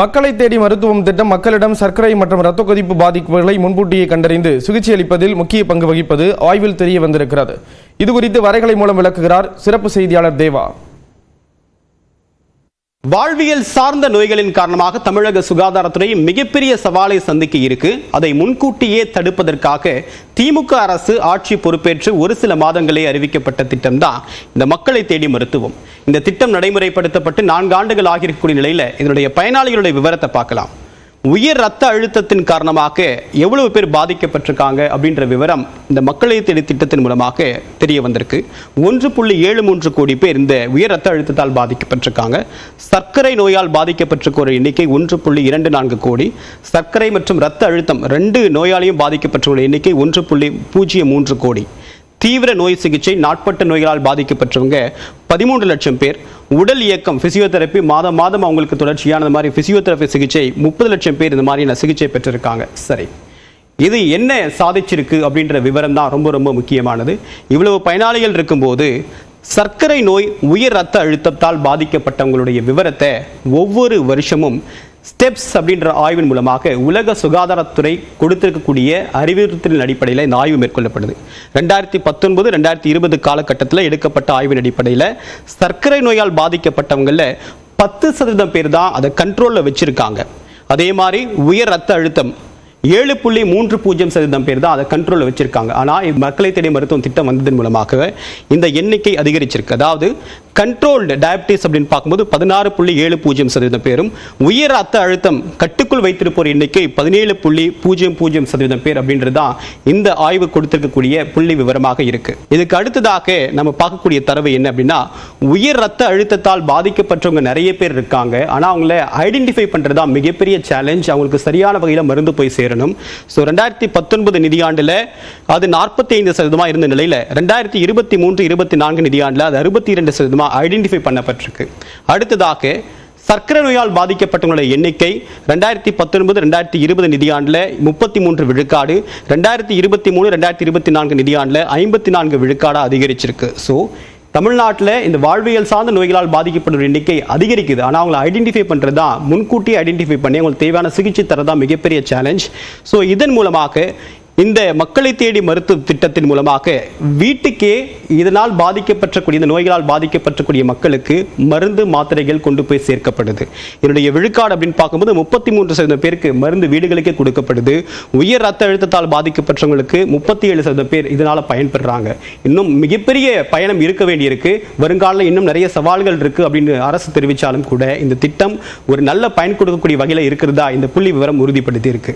மக்களை தேடி மருத்துவம் திட்டம் மக்களிடம் சர்க்கரை மற்றும் ரத்த கொதிப்பு பாதிப்புகளை முன்கூட்டியே கண்டறிந்து சிகிச்சை அளிப்பதில் முக்கிய பங்கு வகிப்பது ஆய்வில் தெரிய வந்திருக்கிறது. இது குறித்து வரைகலை மூலம் விளக்குகிறார் சிறப்பு செய்தியாளர் தேவா. வாழ்வியல் சார்ந்த நோய்களின் காரணமாக தமிழக சுகாதாரத்துறை மிகப்பெரிய சவாலை சந்திக்க இருக்கு. அதை முன்கூட்டியே தடுப்பதற்காக திமுக அரசு ஆட்சி பொறுப்பேற்று ஒரு சில மாதங்களே அறிவிக்கப்பட்ட திட்டம்தான். இந்த மக்களை தேடி மருத்துவம். இந்த திட்டம் நடைமுறைப்படுத்தப்பட்டு நான்கு ஆண்டுகள் ஆகியிருக்கக்கூடிய நிலையில இதனுடைய பயனாளிகளுடைய விவரத்தை பார்க்கலாம். உயர் ரத்த அழுத்தத்தின் காரணமாக எவ்வளவு பேர் பாதிக்கப்பட்டிருக்காங்க அப்படின்ற விவரம் இந்த மக்களை தேடி திட்டத்தின் மூலமாக தெரிய வந்திருக்கு. ஒன்று புள்ளி ஏழு மூன்று கோடி பேர் இந்த உயர் ரத்த அழுத்தத்தால் பாதிக்கப்பட்டிருக்காங்க. சர்க்கரை நோயால் பாதிக்கப்பட்டிருக்கிற எண்ணிக்கை ஒன்று புள்ளி இரண்டு நான்கு கோடி. சர்க்கரை மற்றும் ரத்த அழுத்தம் ரெண்டு நோயாளியும் பாதிக்கப்பட்டுள்ள எண்ணிக்கை ஒன்று புள்ளி பூஜ்ஜியம் மூன்று கோடி. தீவிர நோய் சிகிச்சை நாட்பட்ட நோய்களால் பாதிக்கப்பட்டவங்க பதிமூன்று லட்சம் பேர். உடல் இயக்கம் ஃபிசியோதெரப்பி மாதம் மாதம் அவங்களுக்கு தொடர்ச்சியான மாதிரி பிசியோதெரப்பி சிகிச்சை முப்பது லட்சம் பேர் இந்த மாதிரியான சிகிச்சை பெற்றிருக்காங்க. சரி. இது என்ன சாதிச்சிருக்கு அப்படின்ற விவரம் தான் ரொம்ப ரொம்ப முக்கியமானது. இவ்வளவு பயனாளிகள் இருக்கும்போது சர்க்கரை நோய் உயர் ரத்த அழுத்தத்தால் பாதிக்கப்பட்டவங்களுடைய விவரத்தை ஒவ்வொரு வருஷமும் ஸ்டெப்ஸ் அப்படின்ற ஆய்வின் மூலமாக உலக சுகாதாரத்துறை கொடுத்திருக்கக்கூடிய அறிவுறுத்தலின் அடிப்படையில் இந்த ஆய்வு மேற்கொள்ளப்படுது. ரெண்டாயிரத்தி பத்தொன்பது ரெண்டாயிரத்தி இருபது காலகட்டத்தில் எடுக்கப்பட்ட ஆய்வின் அடிப்படையில் சர்க்கரை நோயால் பாதிக்கப்பட்டவங்களில் பத்து சதவீதம் பேர் தான் அதை கண்ட்ரோலில் வச்சுருக்காங்க. அதே மாதிரி உயர் ரத்த அழுத்தம் ஏழு புள்ளி மூன்று பூஜ்ஜியம் சதவீதம் பேர் தான் அதை கண்ட்ரோலில் வச்சிருக்காங்க. ஆனால் மக்களை தேடி மருத்துவம் திட்டம் வந்ததன் மூலமாக இந்த எண்ணிக்கை அதிகரிச்சிருக்கு. அதாவது கண்ட்ரோல்டு டயபிட்டிஸ் அப்படின்னு பார்க்கும்போது பதினாறு புள்ளி ஏழு பூஜ்ஜியம் சதவீதம் பேரும் உயர் ரத்த அழுத்தம் கட்டுக்குள் வைத்திருப்போர் எண்ணிக்கை பதினேழு புள்ளி பூஜ்ஜியம் பூஜ்ஜியம் சதவீதம் பேர் அப்படின்றது தான் இந்த ஆய்வு கொடுத்திருக்கக்கூடிய புள்ளி விவரமாக இருக்கு. இதுக்கு அடுத்ததாக நம்ம பார்க்கக்கூடிய தரவு என்ன அப்படின்னா உயர் ரத்த அழுத்தத்தால் பாதிக்கப்பட்டவங்க நிறைய பேர் இருக்காங்க. ஆனால் அவங்கள ஐடென்டிஃபை பண்ணுறதா மிகப்பெரிய சேலஞ்ச் அவங்களுக்கு சரியான வகையில் மருந்து போய் உயரணும். ஸோ ரெண்டாயிரத்தி பத்தொன்பது நிதியாண்டில் அது நாற்பத்தி ஐந்து சதவீதமாக இருந்த நிலையில் ரெண்டாயிரத்தி இருபத்தி மூன்று இருபத்தி நான்கு நிதியாண்டில் அது அறுபத்தி இரண்டு சதவீதமாக ஐடென்டிஃபை பண்ணப்பட்டிருக்கு. அடுத்ததாக சர்க்கரை நோயால் பாதிக்கப்பட்டவங்களுடைய எண்ணிக்கை ரெண்டாயிரத்தி பத்தொன்பது ரெண்டாயிரத்தி இருபது நிதியாண்டில் முப்பத்தி மூன்று விழுக்காடு ரெண்டாயிரத்தி இருபத்தி மூணு ரெண்டாயிரத்தி இருபத்தி நான்கு நிதியாண்டில் ஐம்பத்தி நான்கு விழுக்காடாக அதிகரிச்சிருக்கு. ஸோ தமிழ்நாட்டில் இந்த வாழ்வியல் சார்ந்த நோய்களால் பாதிக்கப்படுற எண்ணிக்கை அதிகரிக்குது. ஆனால் அவங்களை ஐடென்டிஃபை பண்ணுறது தான் முன்கூட்டியே ஐடென்டிஃபை பண்ணி அவங்களுக்கு தேவையான சிகிச்சை தரதான் மிகப்பெரிய சேலஞ்ச் ஸோ இதன் மூலமாக இந்த மக்களை தேடி மருத்துவ திட்டத்தின் மூலமாக வீட்டுக்கே இதனால் பாதிக்கப்பட்டக்கூடிய இந்த நோய்களால் பாதிக்கப்பட்டக்கூடிய மக்களுக்கு மருந்து மாத்திரைகள் கொண்டு போய் சேர்க்கப்படுது. என்னுடைய விழுக்காடு அப்படின்னு பார்க்கும்போது முப்பத்தி மூன்று சதவீதம் பேருக்கு மருந்து வீடுகளுக்கே கொடுக்கப்படுது. உயர் ரத்த அழுத்தத்தால் பாதிக்கப்பட்டவங்களுக்கு முப்பத்தி ஏழு சதவீதம் பேர் இதனால் பயன்பெறாங்க. இன்னும் மிகப்பெரிய பயணம் இருக்க வேண்டியிருக்கு. வருங்காலம் இன்னும் நிறைய சவால்கள் இருக்கு அப்படின்னு அரசு தெரிவித்தாலும் கூட இந்த திட்டம் ஒரு நல்ல பயன் கொடுக்கக்கூடிய வகையில் இருக்கிறதா இந்த புள்ளி விவரம் உறுதிப்படுத்திருக்கு